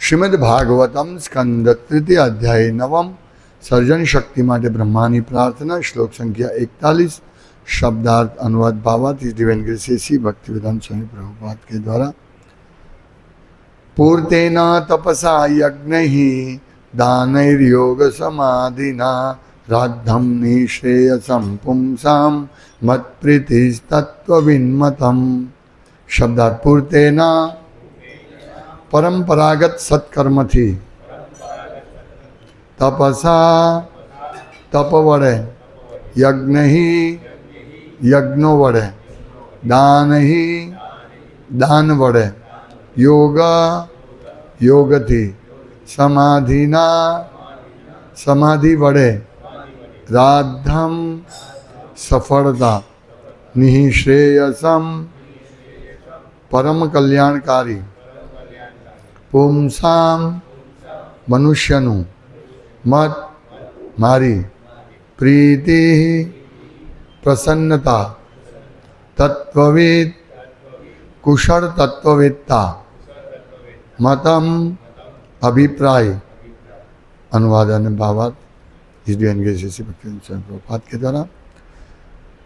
શ્રીમદ ભાગવતમ સ્કંદ તૃતીય અધ્યાય નવમ સર્જન શક્તિ માટે બ્રહ્માની પ્રાર્થના શ્લોક સંખ્યા એકતાલીસ શબ્દાર્થ અનુવાદ ભાવાથી દિવેન્દ્ર શેષી ભક્તિવેદાંત સ્વામી પ્રભુપાદ के द्वारा पूर्तेन तपसा यज्ञैः दानैर्योगसमाधिना राद्धं निःश्रेयसं पुंसां मत्प्रीतिस्तत्त्वविन्मतम् शब्दात् पूर्तेन પરંપરાગત સત્કર્મથી. તપસા તપ વડે, યજ્ઞહિ યજ્ઞો વડે, દાનહિ દાન વડે, યોગ યોગથી, સમાધિના સમાધિ વડે રાધમ સફળતા, નિઃશ્રેયસમ પરમ કલ્યાણકારી. પુંસામ મનુષ્યનું મત મારી પ્રીતિ પ્રસન્નતા, તત્વવિદ, કુશળ તત્વવેત્તા મતમ અભિપ્રાય. અનુવાદ અને ભાવાર્થ હિન્દુ પ્રભાત કે દ્વારા.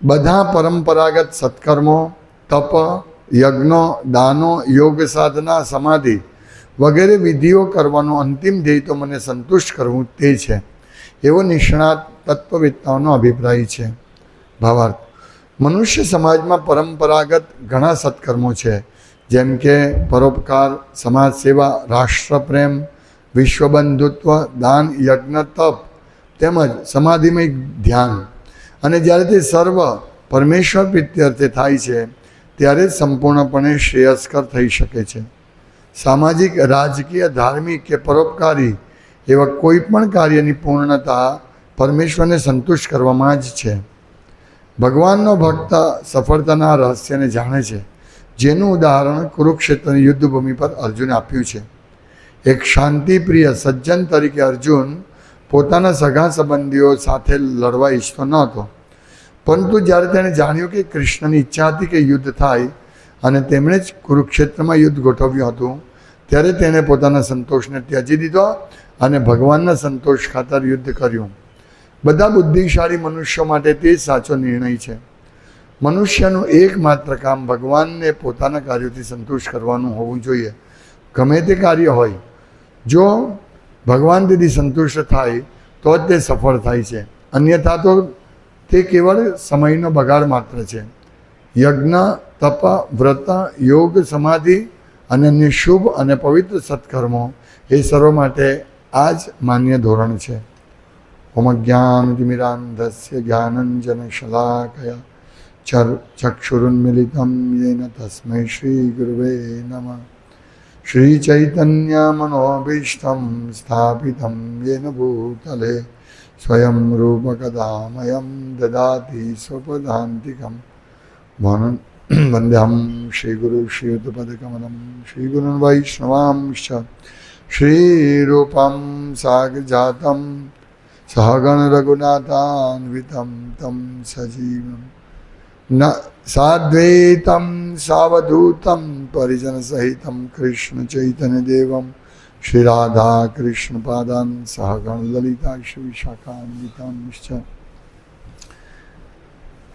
બધા પરંપરાગત સત્કર્મો, તપ, યજ્ઞો, દાનો, યોગ સાધના, સમાધિ વગેરે વિધિઓ કરવાનો અંતિમ ધ્યેય તો મને સંતુષ્ટ કરવું તે છે. એવો નિષ્ણાત તત્વવેત્તાઓનો અભિપ્રાય છે. ભાવાર્થ, મનુષ્ય સમાજમાં પરંપરાગત ઘણા સત્કર્મો છે, જેમ કે પરોપકાર, સમાજ સેવા રાષ્ટ્રપ્રેમ વિશ્વબંધુત્વ, દાન, યજ્ઞ, તપ, તેમજ સમાધિમય ધ્યાન. અને જ્યારે તે સર્વ પરમેશ્વર પ્રીત્યર્થે થાય છે, ત્યારે સંપૂર્ણપણે શ્રેયસ્કર થઈ શકે છે. સામાજિક, રાજકીય, ધાર્મિક કે પરોપકારી એવા કોઈ પણ કાર્યની પૂર્ણતા પરમેશ્વરને સંતુષ્ટ કરવામાં જ છે. ભગવાનનો ભક્ત સફળતાના રહસ્યને જાણે છે. જેનું ઉદાહરણ કુરુક્ષેત્રની યુદ્ધભૂમિ પર અર્જુને આપ્યું છે. એક શાંતિપ્રિય સજ્જન તરીકે અર્જુન પોતાના સગા સંબંધીઓ સાથે લડવા ઈચ્છતો ન હતો પરંતુ જ્યારે તેણે જાણ્યું કે કૃષ્ણની ઈચ્છા હતી કે યુદ્ધ થાય અને તેમણે જ કુરુક્ષેત્રમાં યુદ્ધ ગોઠવ્યું હતું. ત્યારે તેણે પોતાના સંતોષને ત્યજી દીધો અને ભગવાનના સંતોષ ખાતર યુદ્ધ કર્યું. બધા બુદ્ધિશાળી મનુષ્યો માટે તે સાચો નિર્ણય છે. મનુષ્યનું એકમાત્ર કામ ભગવાનને પોતાના કાર્યોથી સંતુષ્ટ કરવાનું હોવું જોઈએ. ગમે તે કાર્ય હોય. જો ભગવાન તેથી સંતુષ્ટ થાય, તો જ તે સફળ થાય છે. અન્યથા તો તે કેવળ સમયનો બગાડ માત્ર છે. યજ્ઞ તપ, વ્રત, યોગ, સમાધિ અને નિશુભ અને પવિત્ર સત્કર્મો એ સર્વ માટે આ જ માન્ય ધોરણ છે. ઓમ જ્ઞાનતિમિરાંધસ્ય જ્ઞાનંજન શલાકયા ચર ચક્ષુરુન્મિલિતમ યેન તસ્મૈ શ્રી ગુરવે નમઃ. શ્રી ચૈતન્ય મનોભીષ્ટમ સ્થાપિતમ યેન ભૂતલે સ્વયં રૂપકદામયમ દદાતિ સ્વપદાંતિકમ વન श्रीगुरु श्रीयुतपदकमलं श्रीगुरुन् वैष्णवांश्च श्रीरूपं सागजातं सहगणरघुनाथान्वितं तं सजीवम् न साद्वैतं सावधूतं परिजनसहितं कृष्णचैतन्यदेवं श्रीराधाकृष्णपादान् सहगणललिता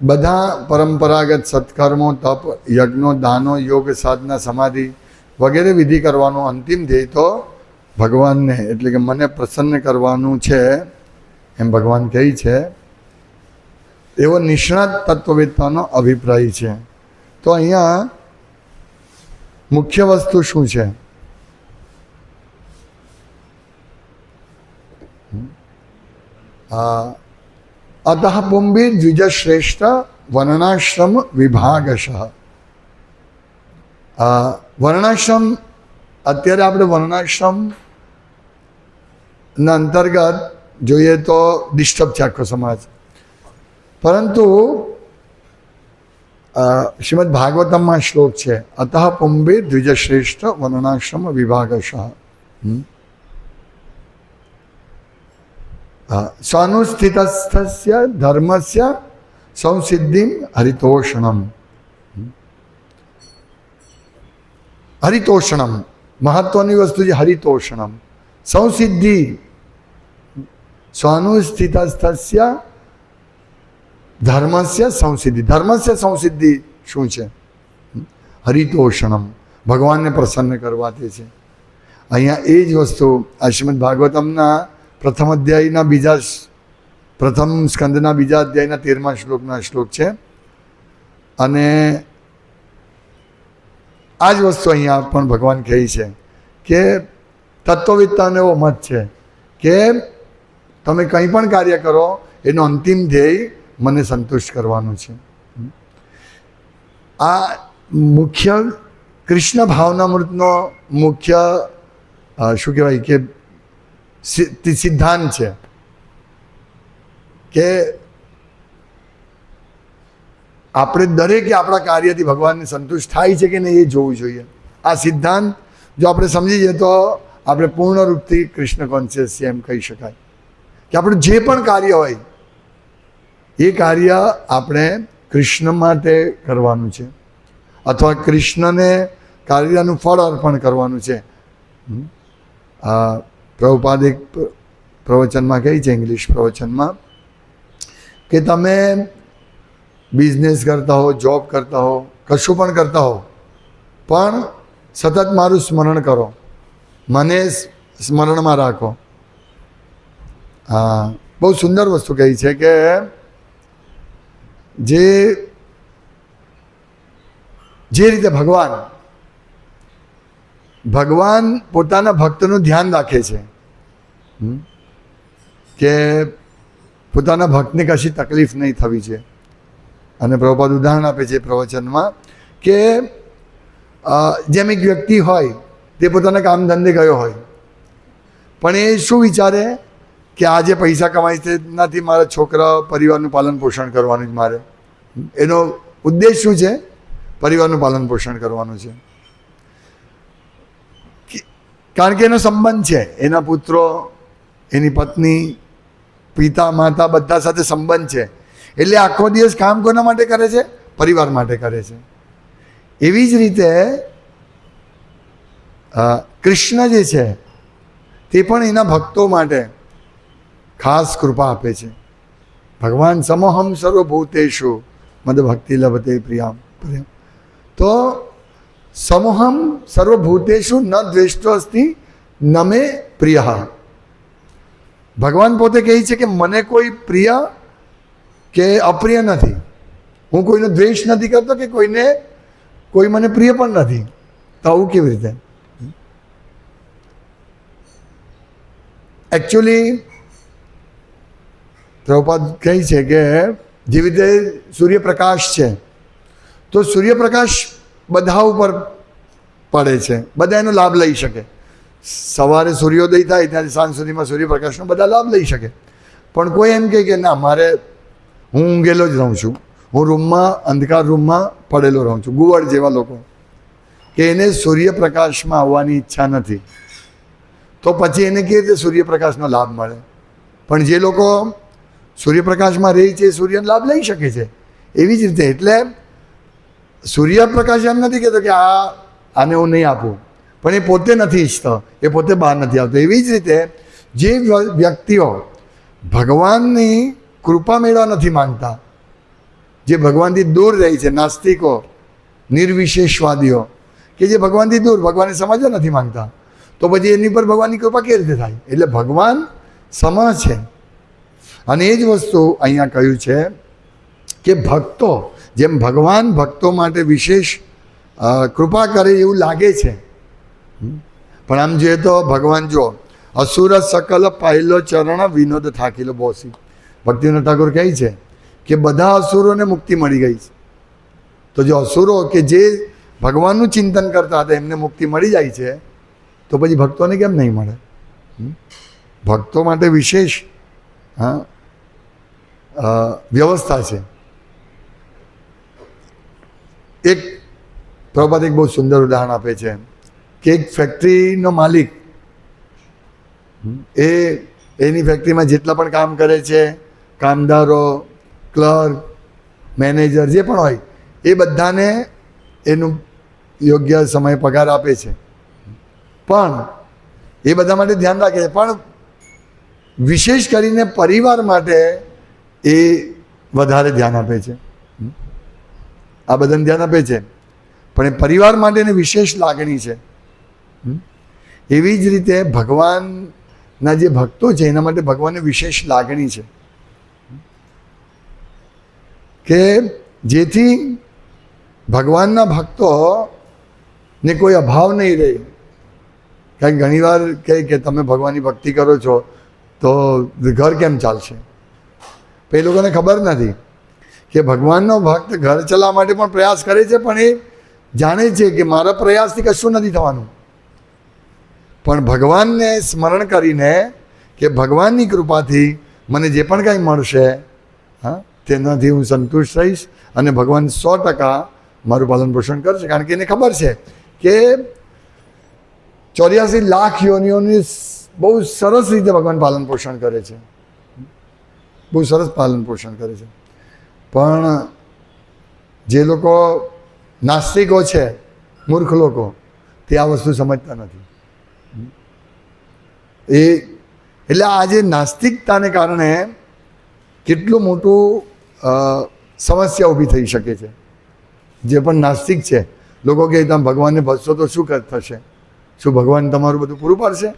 બધા પરંપરાગત સત્કર્મો, તપ, યજ્ઞો, દાનો, યોગ, સાધના, સમાધિ વગેરે વિધિ કરવાનો અંતિમ ધ્યેય તો ભગવાનને. એટલે કે મને પ્રસન્ન કરવાનું છે એમ ભગવાન કહે છે. એવો નિષ્ણાત તત્વવેદતાનો અભિપ્રાય છે. તો અહીંયા મુખ્ય વસ્તુ શું છે? અતઃ પુંબી દ્વિજશ્રેષ્ઠ વર્ણાશ્રમ વિભાગશ વર્ણાશ્રમ અત્યારે આપણે વર્ણાશ્રમ ના અંતર્ગત જોઈએ તો ડિસ્ટર્બ છે આખો સમાજ પરંતુ શ્રીમદ ભાગવતમમાં શ્લોક છે અતઃ પુંબે દ્વિજશ્રેષ્ઠ વર્ણાશ્રમ વિભાગશ સ્વાનુસ્થિતસ્થસ્ય ધર્મસ્ય સંસિદ્ધિમ હરિતોષણમ હરિતોષણમ મહત્વની વસ્તુ છે હરિતોષણમ સંસિદ્ધિ સ્વાનુસ્થિતસ્થસ્ય ધર્મસ્ય સંસિદ્ધિ ધર્મસ્ય સંસિદ્ધિ શું છે? હરિતોષણમ ભગવાનને પ્રસન્ન કરવા તે છે। અહીંયા એ જ વસ્તુ શ્રીમદ ભાગવતમના પ્રથમ અધ્યાયના બીજા પ્રથમ સ્કંદના બીજા અધ્યાયના તેરમા શ્લોકના શ્લોક છે. અને આ જ વસ્તુ અહીંયા પણ ભગવાન કહે છે કે તત્વવિદતાનો એવો મત છે કે તમે કંઈ પણ કાર્ય કરો, એનો અંતિમ ધ્યેય મને સંતુષ્ટ કરવાનો છે. આ મુખ્ય કૃષ્ણ ભાવનામૃતનો મુખ્ય શું કહેવાય કે સિદ્ધાંત છે કે આપણે દરેકે આપણા કાર્યથી ભગવાનને સંતુષ્ટ થાય છે કે નહીં એ જોવું જોઈએ. આ સિદ્ધાંત જો આપણે સમજી જઈએ તો આપણે પૂર્ણ રૂપથી કૃષ્ણ કોન્શિયસ છે એમ કહી શકાય. કે આપણું જે પણ કાર્ય હોય, એ કાર્ય આપણે કૃષ્ણ માટે કરવાનું છે. અથવા કૃષ્ણને કાર્યનું ફળ અર્પણ કરવાનું છે. પ્રભુપાદ એક પ્ર- પ્રવચનમાં કહી છે ઇંગ્લિશ પ્રવચનમાં કે તમે બિઝનેસ કરતા હો જોબ કરતા હો કશું પણ કરતા હો પણ સતત મારું સ્મરણ કરો મને સ- સ્મરણમાં રાખો હા બહુ સુંદર વસ્તુ કહી છે કે જે જે રીતે ભગવાન ભગવાન પોતાના ભક્તનું ધ્યાન રાખે છે. કે પોતાના ભક્તને કશી તકલીફ નહીં થવી છે. અને પ્રભુપાદ ઉદાહરણ આપે છે પ્રવચનમાં કે જેમ એક વ્યક્તિ હોય, તે પોતાના કામ ધંધે ગયો હોય. પણ એ શું વિચારે? કે આજે પૈસા કમાય છે નથી મારા છોકરા પરિવારનું પાલન પોષણ કરવાનું જ મારે. એનો ઉદ્દેશ શું છે? પરિવારનું પાલન પોષણ કરવાનું છે. કારણ કે એનો સંબંધ છે. એના પુત્રો, એની પત્ની, પિતા, માતા બધા સાથે સંબંધ છે. એટલે આખો દિવસ કામ કોના માટે કરે છે? પરિવાર માટે કરે છે. એવી જ રીતે કૃષ્ણ જે છે, તે પણ એના ભક્તો માટે ખાસ કૃપા આપે છે. ભગવાન સમોહમ સર્વભૂતેશુ મદ ભક્તિ લભતે પ્રિયામ. પ્રિય તો સમોહમ સર્વભૂતેશુ ન દ્વેષ્ટો અસ્તિ નમે પ્રિય ભગવાન પોતે કહે છે કે મને કોઈ પ્રિય કે અપ્રિય નથી। હું કોઈનો દ્વેષ નથી કરતો કે કોઈને, કોઈ મને પ્રિય પણ નથી। તો આવું કેવી રીતે? એકચ્યુઅલી પ્રભુપાદ કહે છે કે જેવી રીતે સૂર્યપ્રકાશ છે, તો સૂર્યપ્રકાશ બધા ઉપર પડે છે. બધા એનો લાભ લઈ શકે. સવારે સૂર્યોદય થાય, ત્યાંથી સાંજ સુધીમાં સૂર્યપ્રકાશનો બધા લાભ લઈ શકે. પણ કોઈ એમ કહે કે ના, મારે હું ઊંઘેલો જ રહું છું. હું રૂમમાં, અંધકાર રૂમમાં પડેલો રહું છું. ગુવડ જેવા લોકો. કે એને સૂર્યપ્રકાશમાં આવવાની ઈચ્છા નથી. તો પછી એને કેવી રીતે સૂર્યપ્રકાશનો લાભ મળે? પણ જે લોકો સૂર્યપ્રકાશમાં રહે છે, સૂર્યનો લાભ લઈ શકે છે. એવી જ રીતે એટલે સૂર્યપ્રકાશ એમ નથી કહેતો કે આ આને હું નહીં આપું. પણ એ પોતે નથી ઈચ્છતો. એ પોતે બહાર નથી આવતો. એવી જ રીતે જે વ્ય- વ્યક્તિઓ ભગવાનની કૃપા મેળવા નથી માંગતા, જે ભગવાનથી દૂર રહી છે, નાસ્તિકો, નિર્વિશેષવાદીઓ, કે જે ભગવાનથી દૂર, ભગવાનને સમજવા નથી માંગતા, તો પછી એની પર ભગવાનની કૃપા કેવી રીતે થાય? એટલે ભગવાન સમા છે. અને એ જ વસ્તુ અહીંયા કહ્યું છે કે ભક્તો જેમ ભગવાન ભક્તો માટે વિશેષ કૃપા કરે એવું લાગે છે. પણ આમ જોઈએ તો ભગવાન જો અસુર સકલ પહેલો ચરણ વિનોદ થાકીલો બોસી. ભક્તિનો ઠાકોર કહે છે કે બધા અસુરોને મુક્તિ મળી ગઈ છે. તો જો અસુરો કે જે ભગવાનનું ચિંતન કરતા હતા એમને મુક્તિ મળી જાય છે, તો પછી ભક્તોને કેમ નહીં મળે? ભક્તો માટે વિશેષ, હા વ્યવસ્થા છે. એક પ્રભાત એક બહુ સુંદર ઉદાહરણ આપે છે કે એક ફેક્ટરીનો માલિક એ એની ફેક્ટરીમાં જેટલા પણ કામ કરે છે, કામદારો ક્લર્ક મેનેજર જે પણ હોય, એ બધાને એનું યોગ્ય સમય પગાર આપે છે. પણ એ બધા માટે ધ્યાન રાખે છે. પણ વિશેષ કરીને પરિવાર માટે એ વધારે ધ્યાન આપે છે. આ બધાને ધ્યાન આપે છે. પણ એ પરિવાર માટેની વિશેષ લાગણી છે? એવી જ રીતે ભગવાનના જે ભક્તો છે, એના માટે ભગવાનની વિશેષ લાગણી છે. કે જેથી ભગવાનના ભક્તો ને કોઈ અભાવ નહીં રહે. કારણ ઘણીવાર કહે કે તમે ભગવાનની ભક્તિ કરો છો, તો ઘર કેમ ચાલશે? એ લોકોને ખબર નથી. કે ભગવાનનો ભક્ત ઘર ચલાવવા માટે પણ પ્રયાસ કરે છે, પણ એ જાણે છે કે મારા પ્રયાસથી કશું નથી થવાનું. પણ ભગવાનને સ્મરણ કરીને કે ભગવાનની કૃપાથી મને જે પણ કાંઈ મળશે, હા, તેનાથી હું સંતુષ્ટ રહીશ અને ભગવાન સો ટકા મારું પાલન પોષણ કરશે. કારણ કે એને ખબર છે કે ચોર્યાસી લાખ યોનિઓની બહુ સરસ રીતે ભગવાન પાલન પોષણ કરે છે. બહુ સરસ પાલન પોષણ કરે છે. પણ જે લોકો નાસ્તિકો છે, મૂર્ખ લોકો, તે આ વસ્તુ સમજતા નથી. એ એટલે આજે નાસ્તિકતાને કારણે કેટલું મોટું સમસ્યા ઊભી થઈ શકે છે. જે પણ નાસ્તિક છે, લોકો કહે તમે ભગવાનને ભજશો તો શું થશે? શું ભગવાન તમારું બધું પૂરું પાડશે?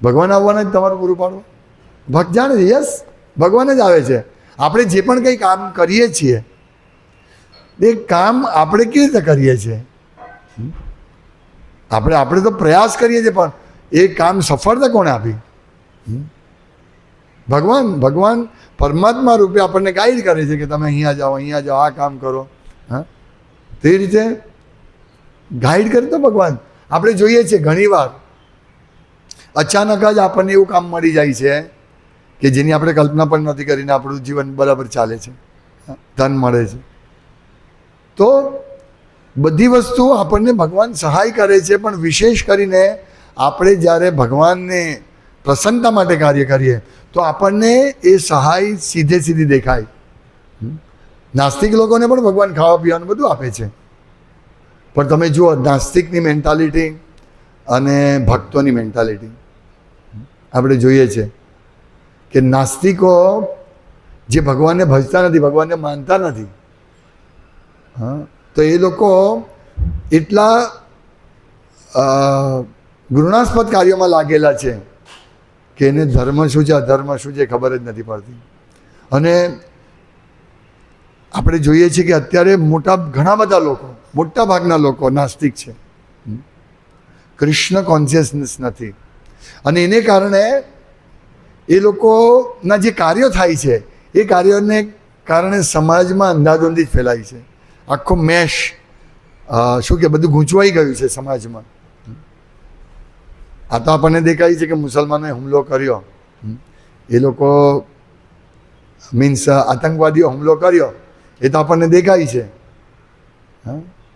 ભગવાન આવવાના જ તમારું પૂરું પાડવું? જાણે યસ ભગવાન જ આવે છે. આપણે જે પણ કંઈ કામ કરીએ છીએ, એ કામ આપણે કેવી રીતે કરીએ છીએ? આપણે આપણે તો પ્રયાસ કરીએ છીએ, પણ એ કામ સફળતા કોણે આપી? ભગવાન ભગવાન પરમાત્મા રૂપે આપણને ગાઈડ કરે છે કે તમે અહીંયા જાઓ અહીંયા જાઓ, આ કામ કરો. હા? તે રીતે ગાઈડ કરે તો ભગવાન. આપણે જોઈએ છીએ ઘણીવાર અચાનક જ આપણને એવું કામ મળી જાય છે કે જેની આપણે કલ્પના પણ નથી કરીને આપણું જીવન બરાબર ચાલે છે. ધન મળે છે. તો બધી વસ્તુ આપણને ભગવાન સહાય કરે છે, પણ વિશેષ કરીને આપણે જ્યારે ભગવાનને પ્રસન્નતા માટે કાર્ય કરીએ, તો આપણને એ સહાય સીધે સીધી દેખાય. નાસ્તિક લોકોને પણ ભગવાન ખાવા પીવાનું બધું આપે છે. પણ તમે જુઓ, નાસ્તિકની મેન્ટાલિટી અને ભક્તોની મેન્ટાલિટી આપણે જોઈએ છે કે નાસ્તિકો જે ભગવાનને ભજતા નથી, ભગવાનને માનતા નથી. હા, તો એ લોકો એટલા ઘૃણાસ્પદ કાર્યોમાં લાગેલા છે કે એને ધર્મ શું છે, અધર્મ શું છે ખબર જ નથી પડતી. અને આપણે જોઈએ છીએ કે અત્યારે મોટા, ઘણા બધા લોકો, મોટા ભાગના લોકો નાસ્તિક છે. કૃષ્ણ કોન્શિયસનેસ નથી. અને એને કારણે એ લોકોના જે કાર્યો થાય છે, એ કાર્યોને કારણે સમાજમાં અંધાધૂંધી ફેલાય છે. આખો મેશ શું કે, બધું ગૂંચવાઈ ગયું છે સમાજમાં. આ તો આપણને દેખાય છે કે મુસલમાનોએ હુમલો કર્યો. એ લોકો મીન્સ આતંકવાદીઓ હુમલો કર્યો. એ તો આપણને દેખાય છે.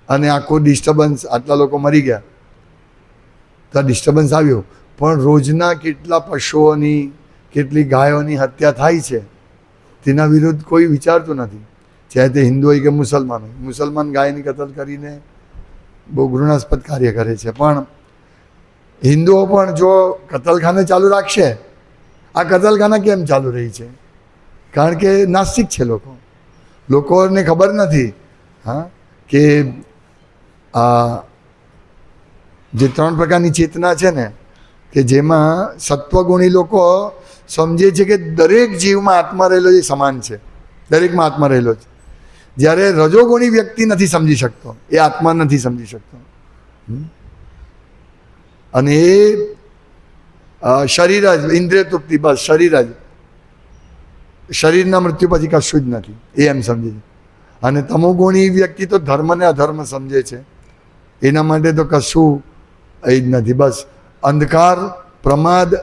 અને આખું ડિસ્ટર્બન્સ આટલા લોકો મરી ગયા. તો ડિસ્ટર્બન્સ આવ્યું. પણ રોજના કેટલા પશુઓની કેટલી ગાયોની હત્યા થાય છે, તેના વિરુદ્ધ કોઈ વિચારતું નથી. ચાહે તે હિન્દુ હોય કે મુસલમાન હોય. મુસલમાન ગાયની કતલ કરીને બહુ ઘૃણાસ્પદ કાર્ય કરે છે. પણ હિન્દુઓ પણ જો કતલખાને ચાલુ રાખશે, આ કતલખાના કેમ ચાલુ રહી છે? કારણ કે નાસ્તિક છે લોકો. લોકોને ખબર નથી, હા, કે આ જે ત્રણ પ્રકારની ચેતના છે ને કે જેમાં સત્વગુણી લોકો સમજે છે કે દરેક જીવમાં આત્મા રહેલો એ સમાન છે. દરેકમાં આત્મા રહેલો છે. જ્યારે રજોગુણી વ્યક્તિ નથી સમજી શકતો, એ આત્મા નથી સમજી શકતો? અને એ શરીર જ ઇન્દ્રિય તૃપ્તિ બસ, શરીર જ. શરીરના મૃત્યુ પછી કશું જ નથી, એ એમ સમજે છે. અને તમોગુણી વ્યક્તિ તો ધર્મને અધર્મ સમજે છે. એના માટે તો કશું એ જ નથી, બસ. અંધકાર, પ્રમાદ,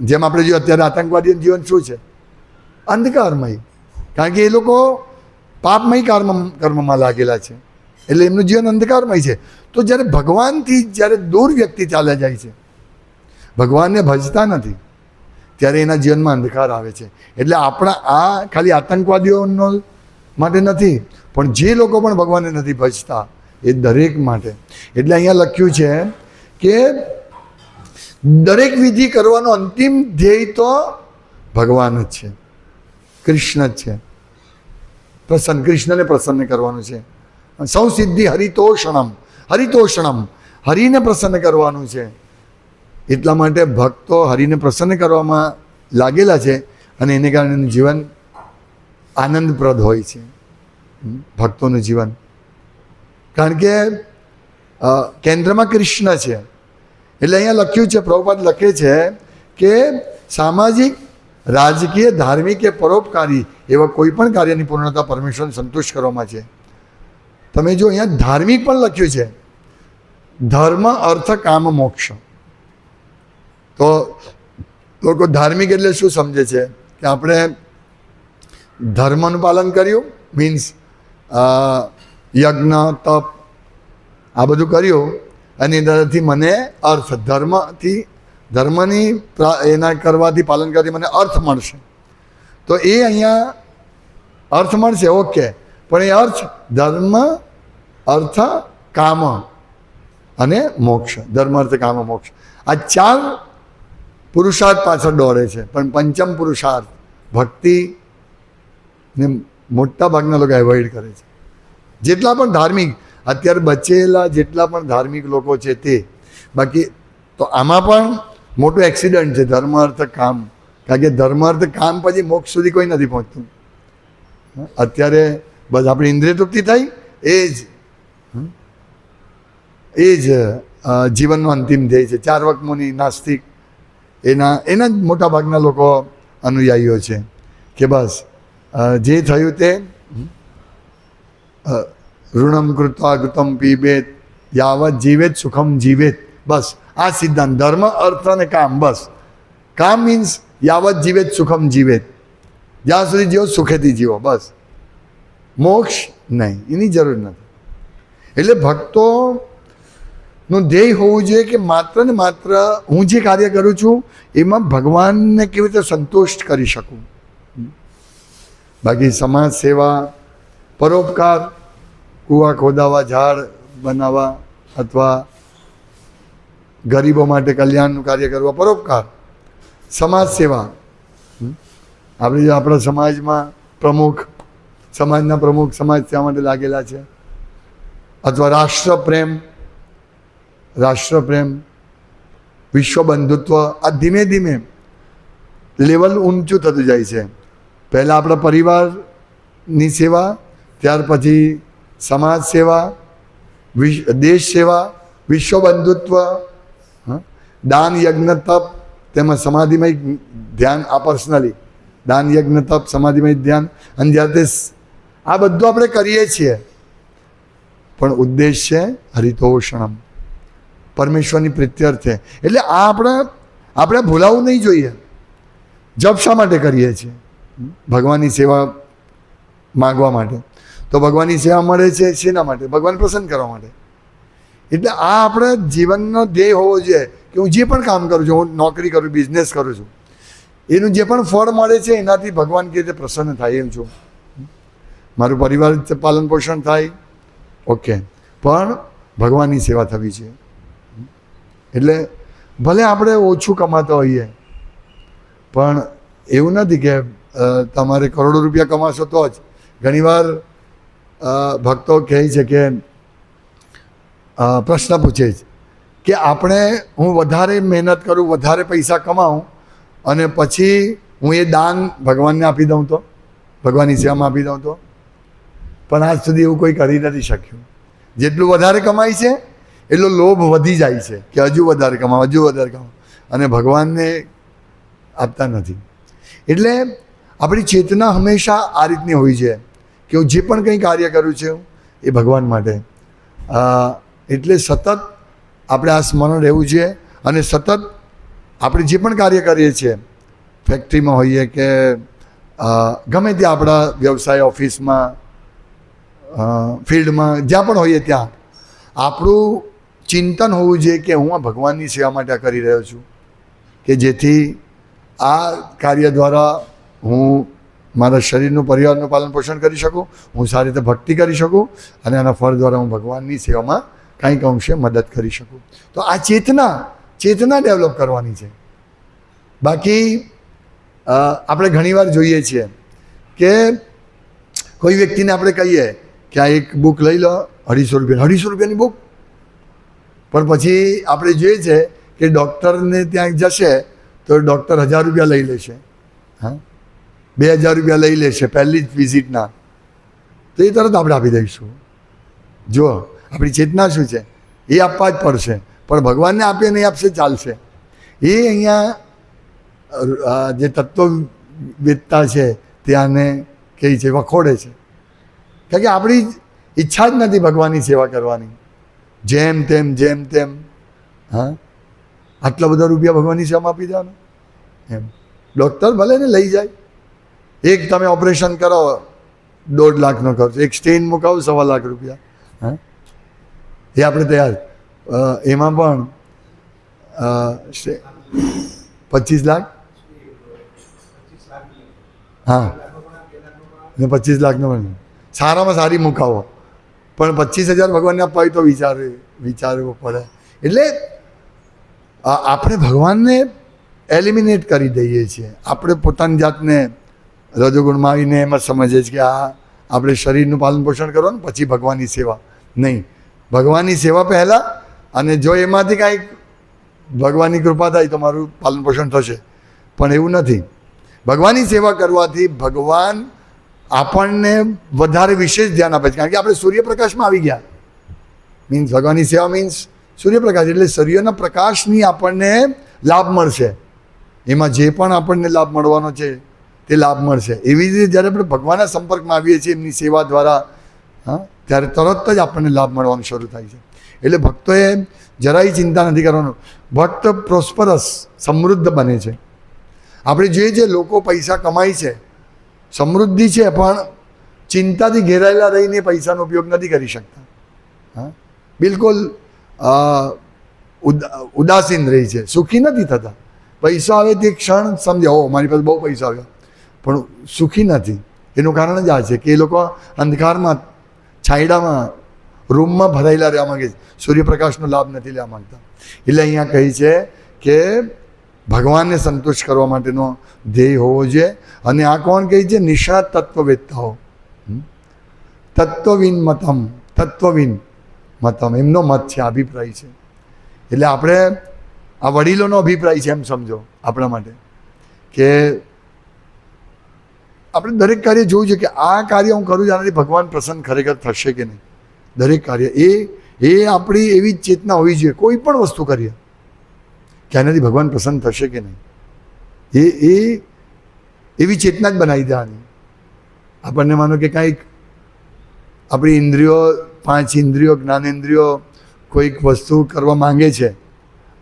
જેમ આપણે જોઈએ અત્યારે આતંકવાદીનું જીવન શું છે? અંધકારમય. કારણ કે એ લોકો પાપમય કર્મ, કર્મમાં લાગેલા છે. એટલે એમનું જીવન અંધકારમય છે. તો જ્યારે ભગવાનથી જ્યારે દૂર વ્યક્તિ ચાલ્યા જાય છે, ભગવાનને ભજતા નથી, ત્યારે એના જીવનમાં અંધકાર આવે છે. એટલે આપણા, આ ખાલી આતંકવાદીઓનો માટે નથી, પણ જે લોકો પણ ભગવાનને નથી ભજતા, એ દરેક માટે. એટલે અહીંયા લખ્યું છે કે દરેક વિધિ કરવાનો અંતિમ ધ્યેય તો ભગવાન જ છે. કૃષ્ણ જ છે. પ્રસન્ન, કૃષ્ણને પ્રસન્ન કરવાનું છે. સૌ સિદ્ધિ હરિતોષણમ હરિતોષણમ, હરિને પ્રસન્ન કરવાનું છે. એટલા માટે ભક્તો હરિને પ્રસન્ન કરવામાં લાગેલા છે અને એને કારણે એનું જીવન આનંદપ્રદ હોય છે. ભક્તોનું જીવન. કારણ કે કેન્દ્રમાં કૃષ્ણ છે. એટલે અહીંયા લખ્યું છે, પ્રભુપાદ લખે છે કે સામાજિક, રાજકીય, ધાર્મિક કે પરોપકારી એવા કોઈ પણ કાર્યની પૂર્ણતા પરમેશ્વરને સંતુષ્ટ કરવામાં છે. તમે જો અહીંયા ધાર્મિક પણ લખ્યું છે, ધર્મ, અર્થ, કામ, મોક્ષ. તો લોકો ધાર્મિક એટલે શું સમજે છે? કે આપણે ધર્મનું પાલન કર્યું મીન્સ યજ્ઞ, તપ, આ બધું કર્યું અને એનાથી મને અર્થ, ધર્મથી, ધર્મની એના કરવાથી પાલન કરવાથી મને અર્થ મળશે. તો એ અહીંયા અર્થ મળશે, ઓકે. પણ એ અર્થ ધર્મ, અર્થ, કામ અને મોક્ષ. ધર્મ, અર્થ, કામ, મોક્ષ. આ ચાર પુરુષાર્થ પાછળ દોડે છે. પણ પંચમ પુરુષાર્થ ભક્તિ ને મોટા ભાગના લોકો એવોઇડ કરે છે. જેટલા પણ ધાર્મિક અત્યારે બચેલા જેટલા પણ ધાર્મિક લોકો છે તે, બાકી તો આમાં પણ મોટું એક્સિડન્ટ છે ધર્મ અર્થ કામ. કારણ કે ધર્મ અર્થ કામ પછી મોક્ષ સુધી કોઈ નથી પહોંચતું. અત્યારે બસ આપણી ઇન્દ્રિય તૃપ્તિ થઈ, એ જ. એ જ જીવનનો અંતિમ ધ્યેય છે. ચાર વખત નાસ્તિક, એના એના જ મોટા ભાગના લોકો અનુયાયીઓ છે. કે બસ જે થયું તે ઋણમ કૃત્વા કૃતમ પીબેત યાવત જીવેત સુખમ જીવેત બસ આ સિદ્ધાંત ધર્મ અર્થ અને કામ બસ કામ મીન્સ યાવત જીવેત સુખમ જીવેત જ્યાં સુધી જીવો સુખેથી જીવો બસ મોક્ષ નહીં એની જરૂર નથી એટલે ભક્તો નું ધ્યેય હોવું જોઈએ કે માત્ર ને માત્ર હું જે કાર્ય કરું છું એમાં ભગવાનને કેવી રીતે સંતુષ્ટ કરી શકું બાકી સમાજ સેવા પરોપકાર કૂવા, ખોદાવા, ઝાડ બનાવવા અથવા ગરીબો માટે કલ્યાણનું કાર્ય કરવા પરોપકાર. સમાજ સેવા. આપણે આપણા સમાજમાં પ્રમુખ, સમાજના પ્રમુખ સમાજ સેવા માટે લાગેલા છે. અથવા રાષ્ટ્ર પ્રેમ રાષ્ટ્રપ્રેમ વિશ્વ બંધુત્વ આ ધીમે ધીમે લેવલ ઊંચું થતું જાય છે. પહેલાં આપણા પરિવારની સેવા, ત્યાર પછી સમાજ સેવા દેશ સેવા, વિશ્વ બંધુત્વ? દાન, યજ્ઞ, તપ, તેમાં સમાધિમય ધ્યાન આ પર્સનલી દાન, યજ્ઞ, તપ, સમાધિમય ધ્યાન, અને તે આ બધું આપણે કરીએ છીએ. પણ ઉદ્દેશ છે હરિતોષણમ. પરમેશ્વરની પ્રીત્યર્થે. એટલે આ આપણે આપણે ભૂલાવવું નહીં જોઈએ. જપ શા માટે કરીએ છીએ? ભગવાનની સેવા માગવા માટે. તો ભગવાનની સેવા મળે છે, શેના માટે? ભગવાન પ્રસન્ન કરવા માટે. એટલે આ આપણે જીવનનો ધ્યેય હોવો જોઈએ કે હું જે પણ કામ કરું છું, હું નોકરી કરું, બિઝનેસ કરું છું, એનું જે પણ ફળ મળે છે, એનાથી ભગવાન કે રીતે પ્રસન્ન થાય એમ છું. મારું પરિવાર પાલન પોષણ થાય. ઓકે પણ ભગવાનની સેવા થવી છે. એટલે ભલે આપણે ઓછું કમાતા હોઈએ, પણ એવું નથી કે તમારે કરોડો રૂપિયા કમાશો તો જ. ઘણીવાર ભક્તો કહે છે કે પ્રશ્ન પૂછે છે કે આપણે, હું વધારે મહેનત કરું, વધારે પૈસા કમાઉં અને પછી હું એ દાન ભગવાનને આપી દઉં તો, ભગવાનની સેવામાં આપી દઉં તો? પણ આજ સુધી એવું કોઈ કરી નથી શક્યું. જેટલું વધારે કમાય છે, એટલો લોભ વધી જાય છે કે હજુ વધારે કમાવ, હજુ વધારે કમાવ અને ભગવાનને આપતા નથી. એટલે આપણી ચેતના હંમેશા આ રીતની હોય છે. કે હું જે પણ કંઈ કાર્ય કરું છું એ ભગવાન માટે. એટલે સતત આપણે આ સ્મરણ રહેવું જોઈએ અને સતત આપણે જે પણ કાર્ય કરીએ છીએ, ફેક્ટરીમાં હોઈએ કે ગમે ત્યાં આપણા વ્યવસાય ઓફિસમાં ફિલ્ડમાં, જ્યાં પણ હોઈએ ત્યાં, આપણું ચિંતન હોવું જોઈએ કે હું આ ભગવાનની સેવા માટે કરી રહ્યો છું. કે જેથી આ કાર્ય દ્વારા હું મારા શરીરનું પરિવારનું પાલન પોષણ કરી શકું, હું સારી રીતે ભક્તિ કરી શકું અને આના ફળ દ્વારા હું ભગવાનની સેવામાં કંઈક અંશે મદદ કરી શકું. તો આ ચેતના ચેતના ડેવલપ કરવાની છે. બાકી આપણે ઘણીવાર જોઈએ છીએ કે કોઈ વ્યક્તિને આપણે કહીએ કે આ એક બુક લઈ લો, અઢીસો રૂપિયા, અઢીસો રૂપિયાની બુક? પણ પછી આપણે જોઈએ છે કે ડૉક્ટરને ત્યાં જશે તો ડૉક્ટર હજાર રૂપિયા લઈ લેશે. હા? બે હજાર રૂપિયા લઈ લેશે, પહેલી જ વિઝિટના તો એ તરત આપણે આપી દઈશું. જો આપણી ચેતના શું છે? એ આપવા જ પડશે. પણ ભગવાનને આપીએ નહીં આપશે, ચાલશે. એ અહીંયા જે તત્વવેદતા છે, ત્યાંને કહે છે, વખોડે છે. કારણ કે આપણી ઈચ્છા જ નથી ભગવાનની સેવા કરવાની. જેમ તેમ જેમ તેમ. હા? આટલા બધા રૂપિયા ભગવાનની સેવામાં આપી દેવાનો? એમ. ડૉક્ટર ભલે ને લઈ જાય. એક તમે ઓપરેશન કરો દોઢ લાખનો ખર્ચ. એક સ્ટેન મુકાવો, સવા લાખ રૂપિયા. હા? એ આપણે તૈયાર. એમાં પણ પચીસ લાખ? હા. ને પચીસ લાખનો પણ. સારામાં સારી મુકાવો. પણ પચીસ હજાર ભગવાનને આપવા હોય તો વિચારે, વિચારવું પડે. એટલે આપણે ભગવાનને એલિમિનેટ કરી દઈએ છીએ. આપણે પોતાની જાતને રજોગુણમાં આવીને એમ જ સમજીએ છીએ કે આ આપણે શરીરનું પાલન પોષણ કરવાનું, પછી ભગવાનની સેવા. નહીં. ભગવાનની સેવા પહેલાં અને જો એમાંથી કાંઈક ભગવાનની કૃપા થાય તો મારું પાલન પોષણ થશે. પણ એવું નથી. ભગવાનની સેવા કરવાથી ભગવાન આપણને વધારે વિશેષ ધ્યાન આપે છે. કારણ કે આપણે સૂર્યપ્રકાશમાં આવી ગયા. મીન્સ ભગવાનની સેવા મીન્સ સૂર્યપ્રકાશ. એટલે સૂર્યના પ્રકાશની આપણને લાભ મળશે. એમાં જે પણ આપણને લાભ મળવાનો છે તે લાભ મળશે. એવી રીતે જ્યારે આપણે ભગવાનના સંપર્કમાં આવીએ છીએ, એમની સેવા દ્વારા, હા, ત્યારે તરત જ આપણને લાભ મળવાનું શરૂ થાય છે. એટલે ભક્તોએ જરાય ચિંતા નથી કરવાનું. ભક્ત પ્રોસ્પરસ સમૃદ્ધ બને છે. આપણે જોઈએ છે, લોકો પૈસા કમાય છે. સમૃદ્ધિ છે, પણ ચિંતાથી ઘેરાયેલા રહીને પૈસાનો ઉપયોગ નથી કરી શકતા. હા, બિલકુલ ઉદાસીન રહી છે. સુખી નથી થતા. પૈસા આવે તે ક્ષણ સમજાવો મારી પાસે બહુ પૈસા આવ્યા. પણ સુખી નથી. એનું કારણ જ આ છે કે એ લોકો અંધકારમાં, છાંયડામાં, રૂમમાં ભરાયેલા રહેવા માંગે છે. સૂર્યપ્રકાશનો લાભ નથી લેવા માંગતા. એટલે અહીંયા કહી છે કે ભગવાનને સંતુષ્ટ કરવા માટેનો ધ્યેય હોવો જોઈએ. અને આ કોણ કહે છે? નિષ્ણાત તત્વવેત્તાઓ? તત્વવિન મતમ તત્વવિન મતમ. એમનો મત છે, અભિપ્રાય છે. એટલે આપણે આ વડીલોનો અભિપ્રાય છે એમ સમજો આપણા માટે. કે આપણે દરેક કાર્ય જોવું છે કે આ કાર્ય હું કરું છું, આનાથી ભગવાન પ્રસન્ન ખરેખર થશે કે નહીં? દરેક કાર્ય. એ એ આપણી એવી ચેતના હોવી જોઈએ, કોઈ પણ વસ્તુ કરીએ, કે આનાથી ભગવાન પ્રસન્ન થશે કે નહીં? એ એ એવી ચેતના જ બનાવી દેવાની. આપણને માનો કે કાંઈક આપણી ઇન્દ્રિયો, પાંચ ઇન્દ્રિયો જ્ઞાનેન્દ્રિયો કોઈક વસ્તુ કરવા માંગે છે,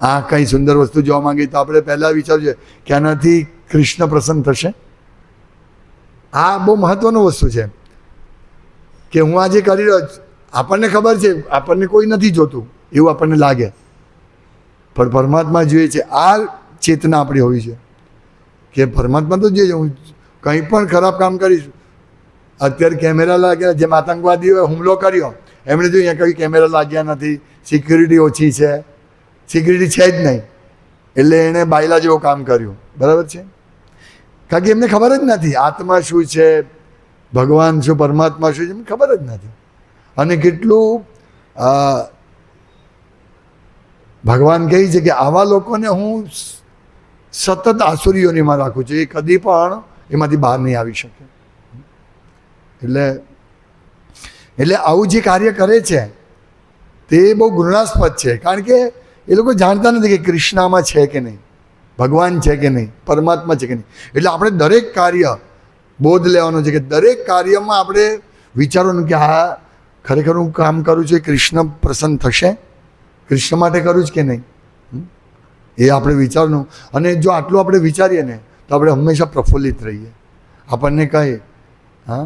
આ કંઈ સુંદર વસ્તુ જોવા માંગે, તો આપણે પહેલાં વિચારવું છે કે આનાથી કૃષ્ણ પ્રસન્ન થશે? આ બહુ મહત્વનું વસ્તુ છે. કે હું આજે કરી રહ્યો આપણને ખબર છે, આપણને કોઈ નથી જોતું, એવું આપણને લાગે. પણ પરમાત્મા જોઈએ છે, આ ચેતના આપણી હોવી છે. કે પરમાત્મા તો જોઈએ હું કંઈ પણ ખરાબ કામ કરીશ, અત્યારે કેમેરા લાગ્યા, જેમ આતંકવાદીઓએ હુમલો કર્યો, એમણે જોયું, અહીંયા કઈ કેમેરા લાગ્યા નથી સિક્યુરિટી ઓછી છે. સિક્યુરિટી છે જ નહીં. એટલે એણે બાયલા જેવું કામ કર્યું. બરાબર છે? કારણ કે એમને ખબર જ નથી, આત્મા શું છે, ભગવાન શું, પરમાત્મા શું છે, એમને ખબર જ નથી. અને કેટલું ભગવાન કહે છે કે આવા લોકોને હું સતત આસુરીઓનીમાં રાખું છું, એ કદી પણ એમાંથી બહાર નહીં આવી શકે. એટલે એટલે આવું જે કાર્ય કરે છે, તે બહુ ઘૃણાસ્પદ છે. કારણ કે એ લોકો જાણતા નથી કે કૃષ્ણામાં છે કે નહીં. ભગવાન છે કે નહીં? પરમાત્મા છે કે નહીં? એટલે આપણે દરેક કાર્ય બોધ લેવાનો છે કે દરેક કાર્યમાં આપણે વિચારવાનું કે હા, ખરેખર હું કામ કરું છું, એ કૃષ્ણ પ્રસન્ન થશે. કૃષ્ણ માટે કરું છું કે નહીં? એ આપણે વિચારનું. અને જો આટલું આપણે વિચારીએ ને, તો આપણે હંમેશા પ્રફુલ્લિત રહીએ. આપણને કહે, હા,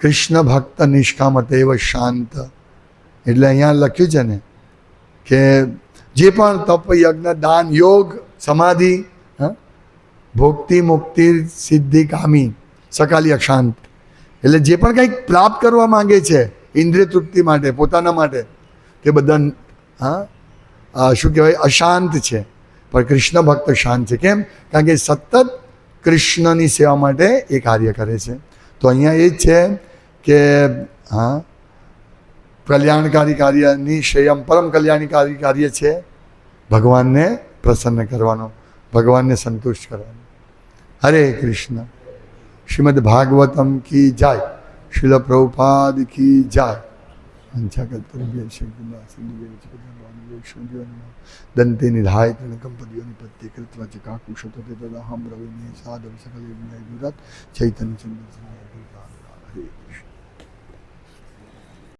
કૃષ્ણ ભક્ત નિષ્કામ એવ શાંત. એટલે અહીંયા લખ્યું છે ને કે જે પણ તપ યજ્ઞ, દાન, યોગ સમાધિ ભોક્તિ, મુક્તિ, સિદ્ધિ, કામી, સકાલી અશાંત એટલે જે પણ કંઈક પ્રાપ્ત કરવા માંગે છે, ઇન્દ્રિય તૃપ્તિ માટે, પોતાના માટે, તે બધા, હા? શું કહેવાય? અશાંત છે. પણ કૃષ્ણ ભક્ત શાંત છે. કેમ? કારણ કે સતત કૃષ્ણની સેવા માટે એ કાર્ય કરે છે. તો અહીંયા એ જ છે કે, હા? કલ્યાણકારી કાર્યની શ્રેયમ પરમ કલ્યાણકારી કાર્ય છે. ભગવાનને પ્રસન્ન કરવાનો, ભગવાનને સંતુષ્ટ કરવાનો. હરે કૃષ્ણ. શ્રીમદ ભાગવતમ કી જાય. શિલ પ્રભુપાદ કી જાય. દંતે નિધાય તૃણકંપદીઓ નિપત્તિ કૃત્વા ચ કાકુશત તે તદહમ રવિને સાધવ સકલ ચૈતન્ય ચંદ્ર